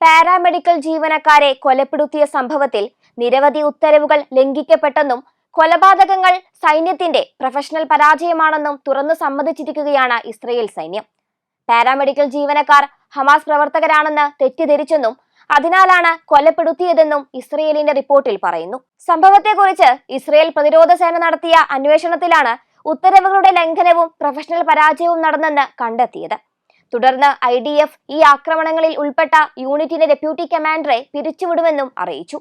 Paramedical ജീവനക്കാരെ കൊലപ്പെടുത്തിയ സംഭവത്തിൽ നിരവധി ഉത്തരവുകൾ ലംഘിക്കപ്പെട്ടെന്നും കൊലപാതകങ്ങൾ സൈന്യത്തിന്റെ പ്രൊഫഷണൽ പരാജയമാണെന്നും തുറന്നു സമ്മതിച്ചിരിക്കുകയാണ് ഇസ്രയേൽ സൈന്യം. പാരാമെഡിക്കൽ ജീവനക്കാർ ഹമാസ് പ്രവർത്തകരാണെന്ന് തെറ്റിദ്ധരിച്ചെന്നും അതിനാലാണ് കൊലപ്പെടുത്തിയതെന്നും ഇസ്രയേലിന്റെ റിപ്പോർട്ടിൽ പറയുന്നു. സംഭവത്തെക്കുറിച്ച് ഇസ്രയേൽ പ്രതിരോധ സേന നടത്തിയ അന്വേഷണത്തിലാണ് ഉത്തരവുകളുടെ ലംഘനവും പ്രൊഫഷണൽ പരാജയവും നടന്നെന്ന് കണ്ടെത്തിയത്. തുടർന്ന് ഐ ഡി എഫ് ഈ ആക്രമണങ്ങളിൽ ഉൾപ്പെട്ട യൂണിറ്റിന്റെ ഡെപ്യൂട്ടി കമാൻഡറെ പിരിച്ചുവിടുമെന്നും അറിയിച്ചു.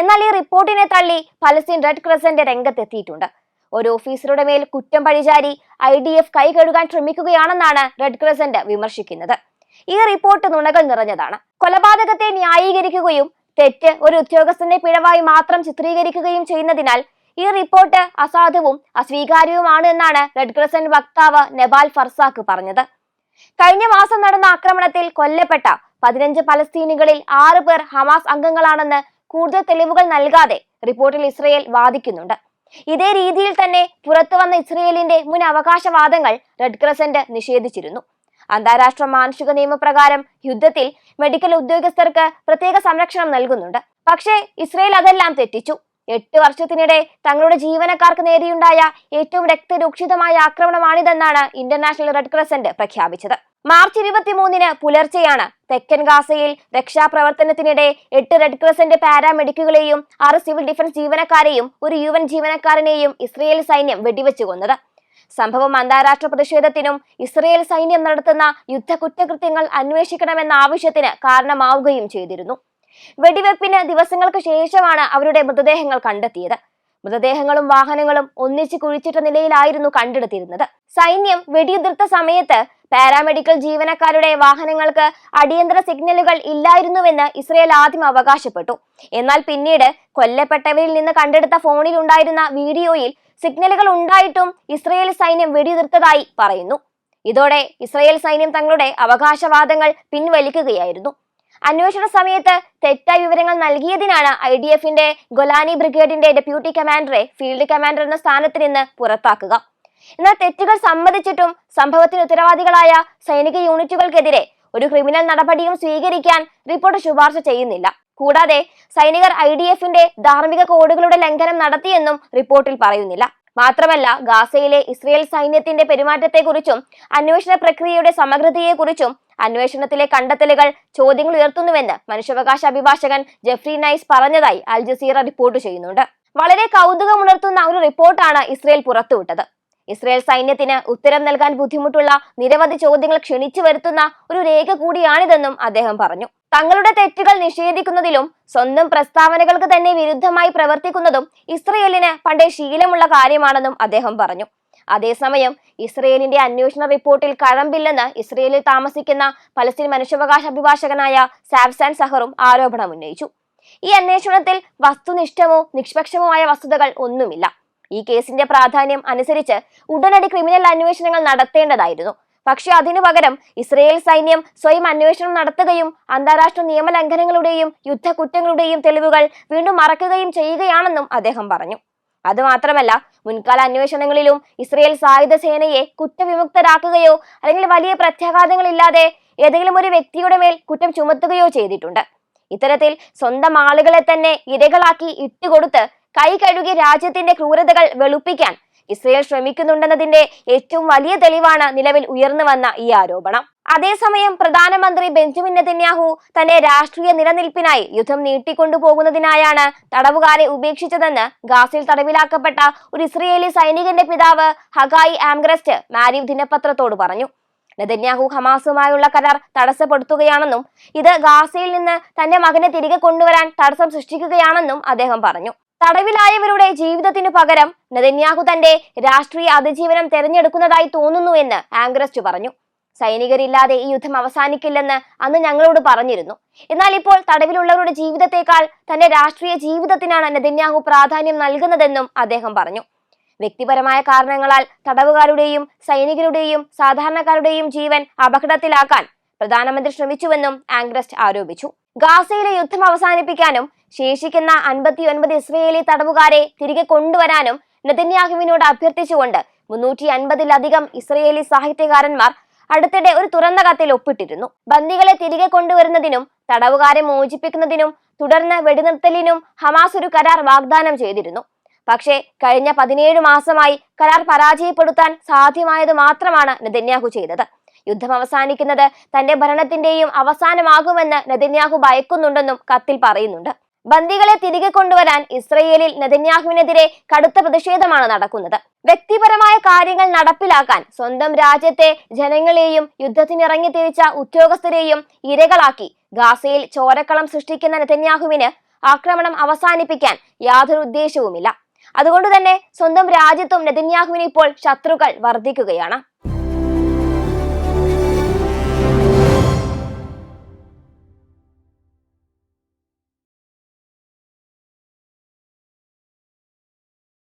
എന്നാൽ ഈ റിപ്പോർട്ടിനെ തള്ളി പലസ്തീൻ റെഡ് ക്രസന്റ് രംഗത്തെത്തിയിട്ടുണ്ട്. ഒരു ഓഫീസറുടെ മേൽ കുറ്റം പഴിചാരി ഐ ഡി എഫ് കൈ കഴുകാൻ ശ്രമിക്കുകയാണെന്നാണ് റെഡ് ക്രസന്റ് വിമർശിക്കുന്നത്. ഈ റിപ്പോർട്ട് നുണകൾ നിറഞ്ഞതാണ്. കൊലപാതകത്തെ ന്യായീകരിക്കുകയും തെറ്റ് ഒരു ഉദ്യോഗസ്ഥന്റെ പിഴവായി മാത്രം ചിത്രീകരിക്കുകയും ചെയ്യുന്നതിനാൽ ഈ റിപ്പോർട്ട് അസാധുവും അസ്വീകാര്യവുമാണ് എന്നാണ് റെഡ് ക്രസന്റ് വക്താവ് നെബാൽ ഫർസാക്ക് പറഞ്ഞത്. കഴിഞ്ഞ മാസം നടന്ന ആക്രമണത്തിൽ കൊല്ലപ്പെട്ട പതിനഞ്ച് പലസ്തീനികളിൽ ആറ് പേർ ഹമാസ് അംഗങ്ങളാണെന്ന് കൂടുതൽ തെളിവുകൾ നൽകാതെ റിപ്പോർട്ടിൽ ഇസ്രയേൽ വാദിക്കുന്നുണ്ട്. ഇതേ രീതിയിൽ തന്നെ പുറത്തു വന്ന ഇസ്രയേലിന്റെ മുൻ അവകാശവാദങ്ങൾ റെഡ് ക്രസന്റ് നിഷേധിച്ചിരുന്നു. അന്താരാഷ്ട്ര മാനുഷിക നിയമപ്രകാരം യുദ്ധത്തിൽ മെഡിക്കൽ ഉദ്യോഗസ്ഥർക്ക് പ്രത്യേക സംരക്ഷണം നൽകുന്നുണ്ട്. പക്ഷേ ഇസ്രയേൽ അതെല്ലാം തെറ്റിച്ചു. എട്ട് വർഷത്തിനിടെ തങ്ങളുടെ ജീവനക്കാർക്ക് നേരെയുണ്ടായ ഏറ്റവും രക്തരൂക്ഷിതമായ ആക്രമണമാണിതെന്നാണ് ഇന്റർനാഷണൽ റെഡ് ക്രസന്റ് പ്രഖ്യാപിച്ചത്. മാർച്ച് ഇരുപത്തിമൂന്നിന് പുലർച്ചെയാണ് തെക്കൻ ഗാസയിൽ രക്ഷാപ്രവർത്തനത്തിനിടെ എട്ട് റെഡ് ക്രസന്റ് പാരാമെഡിക്കുകളെയും ആറ് സിവിൽ ഡിഫൻസ് ജീവനക്കാരെയും ഒരു യു എൻ ജീവനക്കാരനെയും ഇസ്രയേൽ സൈന്യം വെടിവെച്ചു കൊന്നത്. സംഭവം അന്താരാഷ്ട്ര പ്രതിഷേധത്തിനും ഇസ്രയേൽ സൈന്യം നടത്തുന്ന യുദ്ധ കുറ്റകൃത്യങ്ങൾ അന്വേഷിക്കണമെന്ന ആവശ്യത്തിന് കാരണമാവുകയും ചെയ്തിരുന്നു. വെടിവെപ്പിന് ദിവസങ്ങൾക്ക് ശേഷമാണ് അവരുടെ മൃതദേഹങ്ങൾ കണ്ടെത്തിയത്. മൃതദേഹങ്ങളും വാഹനങ്ങളും ഒന്നിച്ച് കുഴിച്ചിട്ട നിലയിലായിരുന്നു കണ്ടെടുത്തിരുന്നത്. സൈന്യം വെടിയുതിർത്ത സമയത്ത് പാരാമെഡിക്കൽ ജീവനക്കാരുടെ വാഹനങ്ങൾക്ക് അടിയന്തര സിഗ്നലുകൾ ഇല്ലായിരുന്നുവെന്ന് ഇസ്രയേൽ ആദ്യം അവകാശപ്പെട്ടു. എന്നാൽ പിന്നീട് കൊല്ലപ്പെട്ടവരിൽ നിന്ന് കണ്ടെടുത്ത ഫോണിൽ ഉണ്ടായിരുന്ന വീഡിയോയിൽ സിഗ്നലുകൾ ഉണ്ടായിട്ടും ഇസ്രയേൽ സൈന്യം വെടിയുതിർത്തതായി പറയുന്നു. ഇതോടെ ഇസ്രയേൽ സൈന്യം തങ്ങളുടെ അവകാശവാദങ്ങൾ പിൻവലിക്കുകയായിരുന്നു. അന്വേഷണ സമയത്ത് തെറ്റായ വിവരങ്ങൾ നൽകിയതിനാണ് ഐ ഡി എഫിന്റെ ഗൊലാനി ബ്രിഗേഡിന്റെ ഡെപ്യൂട്ടി കമാൻഡറെ ഫീൽഡ് കമാൻഡർ എന്ന സ്ഥാനത്ത് നിന്ന് പുറത്താക്കുക. എന്നാൽ തെറ്റുകൾ സമ്മതിച്ചിട്ടും സംഭവത്തിന് ഉത്തരവാദികളായ സൈനിക യൂണിറ്റുകൾക്കെതിരെ ഒരു ക്രിമിനൽ നടപടിയും സ്വീകരിക്കാൻ റിപ്പോർട്ട് ശുപാർശ ചെയ്യുന്നില്ല. കൂടാതെ സൈനികർ ഐ ഡി എഫിന്റെ ധാർമ്മിക കോഡുകളുടെ ലംഘനം നടത്തിയെന്നും റിപ്പോർട്ടിൽ പറയുന്നില്ല. മാത്രമല്ല ഗാസയിലെ ഇസ്രയേൽ സൈന്യത്തിന്റെ പെരുമാറ്റത്തെക്കുറിച്ചും അന്വേഷണ പ്രക്രിയയുടെ സമഗ്രതയെക്കുറിച്ചും അന്വേഷണത്തിലെ കണ്ടെത്തലുകൾ ചോദ്യങ്ങൾ ഉയർത്തുന്നുവെന്ന് മനുഷ്യാവകാശ അഭിഭാഷകൻ ജെഫ്രി നൈസ് പറഞ്ഞതായി അൽ ജസീറ റിപ്പോർട്ട് ചെയ്യുന്നുണ്ട്. വളരെ കൗതുകമുണർത്തുന്ന ഒരു റിപ്പോർട്ടാണ് ഇസ്രയേൽ പുറത്തുവിട്ടത്. ഇസ്രയേൽ സൈന്യത്തിന് ഉത്തരം നൽകാൻ ബുദ്ധിമുട്ടുള്ള നിരവധി ചോദ്യങ്ങൾ ക്ഷണിച്ചു വരുത്തുന്ന ഒരു രേഖ കൂടിയാണിതെന്നും അദ്ദേഹം പറഞ്ഞു. തങ്ങളുടെ തെറ്റുകൾ നിഷേധിക്കുന്നതിലും സ്വന്തം പ്രസ്താവനകൾക്ക് തന്നെ വിരുദ്ധമായി പ്രവർത്തിക്കുന്നതും ഇസ്രയേലിന് പണ്ടേ ശീലമുള്ള കാര്യമാണെന്നും അദ്ദേഹം പറഞ്ഞു. അതേസമയം ഇസ്രയേലിന്റെ അന്വേഷണ റിപ്പോർട്ടിൽ കഴമ്പില്ലെന്ന് ഇസ്രയേലിൽ താമസിക്കുന്ന പലസ്തീൻ മനുഷ്യാവകാശ അഭിഭാഷകനായ സാബ്സാൻ സഹറും ആരോപണം ഉന്നയിച്ചു. ഈ അന്വേഷണത്തിൽ വസ്തുനിഷ്ഠമോ നിഷ്പക്ഷമോ ആയ വസ്തുതകൾ ഒന്നുമില്ല. ഈ കേസിന്റെ പ്രാധാന്യം അനുസരിച്ച് ഉടനടി ക്രിമിനൽ അന്വേഷണങ്ങൾ നടത്തേണ്ടതായിരുന്നു. പക്ഷേ അതിനു പകരം ഇസ്രയേൽ സൈന്യം സ്വയം അന്വേഷണം നടത്തുകയും അന്താരാഷ്ട്ര നിയമലംഘനങ്ങളുടെയും യുദ്ധക്കുറ്റങ്ങളുടെയും തെളിവുകൾ വീണ്ടും മറക്കുകയും ചെയ്യുകയാണെന്നും അദ്ദേഹം പറഞ്ഞു. അതുമാത്രമല്ല മുൻകാല അന്വേഷണങ്ങളിലും ഇസ്രയേൽ സായുധ സേനയെ കുറ്റവിമുക്തരാക്കുകയോ അല്ലെങ്കിൽ വലിയ പ്രത്യാഘാതങ്ങളില്ലാതെ ഏതെങ്കിലും ഒരു വ്യക്തിയുടെ മേൽ കുറ്റം ചുമത്തുകയോ ചെയ്തിട്ടുണ്ട്. ഇത്തരത്തിൽ സ്വന്തം ആളുകളെ തന്നെ ഇരകളാക്കി ഇട്ടുകൊടുത്ത് കൈ കഴുകി രാജ്യത്തിന്റെ ക്രൂരതകൾ വെളുപ്പിക്കാൻ ഇസ്രയേൽ ശ്രമിക്കുന്നുണ്ടെന്നതിന്റെ ഏറ്റവും വലിയ തെളിവാണ് നിലവിൽ ഉയർന്നു വന്ന ഈ ആരോപണം. അതേസമയം പ്രധാനമന്ത്രി ബെഞ്ചമിൻ നെതന്യാഹു തന്റെ രാഷ്ട്രീയ നിലനിൽപ്പിനായി യുദ്ധം നീട്ടിക്കൊണ്ടുപോകുന്നതിനായാണ് തടവുകാരെ ഉപേക്ഷിച്ചതെന്ന് ഗാസിൽ തടവിലാക്കപ്പെട്ട ഒരു ഇസ്രയേലി സൈനികന്റെ പിതാവ് ഹഗായി ആംഗ്രസ്റ്റ് മാരീവ് ദിനപത്രത്തോട് പറഞ്ഞു. നെതന്യാഹു ഹമാസുമായുള്ള കരാർ തടസ്സപ്പെടുത്തുകയാണെന്നും ഇത് ഗാസയിൽ നിന്ന് തന്റെ മകനെ തിരികെ കൊണ്ടുവരാൻ തടസ്സം സൃഷ്ടിക്കുകയാണെന്നും അദ്ദേഹം പറഞ്ഞു. തടവിലായവരുടെ ജീവിതത്തിനു പകരം നെതന്യാഹു തന്റെ രാഷ്ട്രീയ അതിജീവനം തെരഞ്ഞെടുക്കുന്നതായി തോന്നുന്നു എന്ന് ആംഗ്രസ്റ്റ് പറഞ്ഞു. സൈനികരില്ലാതെ ഈ യുദ്ധം അവസാനിക്കില്ലെന്ന് അന്ന് ഞങ്ങളോട് പറഞ്ഞിരുന്നു. എന്നാൽ ഇപ്പോൾ തടവിലുള്ളവരുടെ ജീവിതത്തെക്കാൾ തന്റെ രാഷ്ട്രീയ ജീവിതത്തിനാണ് നെതന്യാഹു പ്രാധാന്യം നൽകുന്നതെന്നും അദ്ദേഹം പറഞ്ഞു. വ്യക്തിപരമായ കാരണങ്ങളാൽ തടവുകാരുടെയും സൈനികരുടെയും സാധാരണക്കാരുടെയും ജീവൻ അപകടത്തിലാക്കാൻ പ്രധാനമന്ത്രി ശ്രമിച്ചുവെന്നും ആംഗ്രസ്റ്റ് ആരോപിച്ചു. ഗാസയിലെ യുദ്ധം അവസാനിപ്പിക്കാനും ശേഷിക്കുന്ന അൻപത്തി ഒൻപത് ഇസ്രയേലി തടവുകാരെ തിരികെ കൊണ്ടുവരാനും നെതന്യാഹുവിനോട് അഭ്യർത്ഥിച്ചുകൊണ്ട് മുന്നൂറ്റി അൻപതിലധികം ഇസ്രയേലി സാഹിത്യകാരന്മാർ അടുത്തിടെ ഒരു തുറന്ന കത്തിൽ ഒപ്പിട്ടിരുന്നു. ബന്ദികളെ തിരികെ കൊണ്ടുവരുന്നതിനും തടവുകാരെ മോചിപ്പിക്കുന്നതിനും തുടർന്ന് വെടിനിർത്തലിനും ഹമാസ് ഒരു കരാർ വാഗ്ദാനം ചെയ്തിരുന്നു. പക്ഷേ കഴിഞ്ഞ പതിനേഴ് മാസമായി കരാർ പരാജയപ്പെടുത്താൻ സാധ്യമായത് മാത്രമാണ് നെതന്യാഹു ചെയ്തത്. യുദ്ധം അവസാനിക്കുന്നത് തന്റെ ഭരണത്തിന്റെയും അവസാനമാകുമെന്ന് നെതന്യാഹു ഭയക്കുന്നുണ്ടെന്നും കത്തിൽ പറയുന്നുണ്ട്. ബന്ദികളെ തിരികെ കൊണ്ടുവരാൻ ഇസ്രയേലിൽ നെതന്യാഹുവിനെതിരെ കടുത്ത പ്രതിഷേധമാണ് നടക്കുന്നത്. വ്യക്തിപരമായ കാര്യങ്ങൾ നടപ്പിലാക്കാൻ സ്വന്തം രാജ്യത്തെ ജനങ്ങളെയും യുദ്ധത്തിനിറങ്ങി തിരിച്ച ഉദ്യോഗസ്ഥരെയും ഇരകളാക്കി ഗാസയിൽ ചോരക്കളം സൃഷ്ടിക്കുന്ന നെതന്യാഹുവിന് ആക്രമണം അവസാനിപ്പിക്കാൻ യാതൊരു ഉദ്ദേശവുമില്ല. അതുകൊണ്ട് തന്നെ സ്വന്തം രാജ്യത്തും നെതന്യാഹുവിന് ഇപ്പോൾ ശത്രുക്കൾ വർദ്ധിക്കുകയാണ്.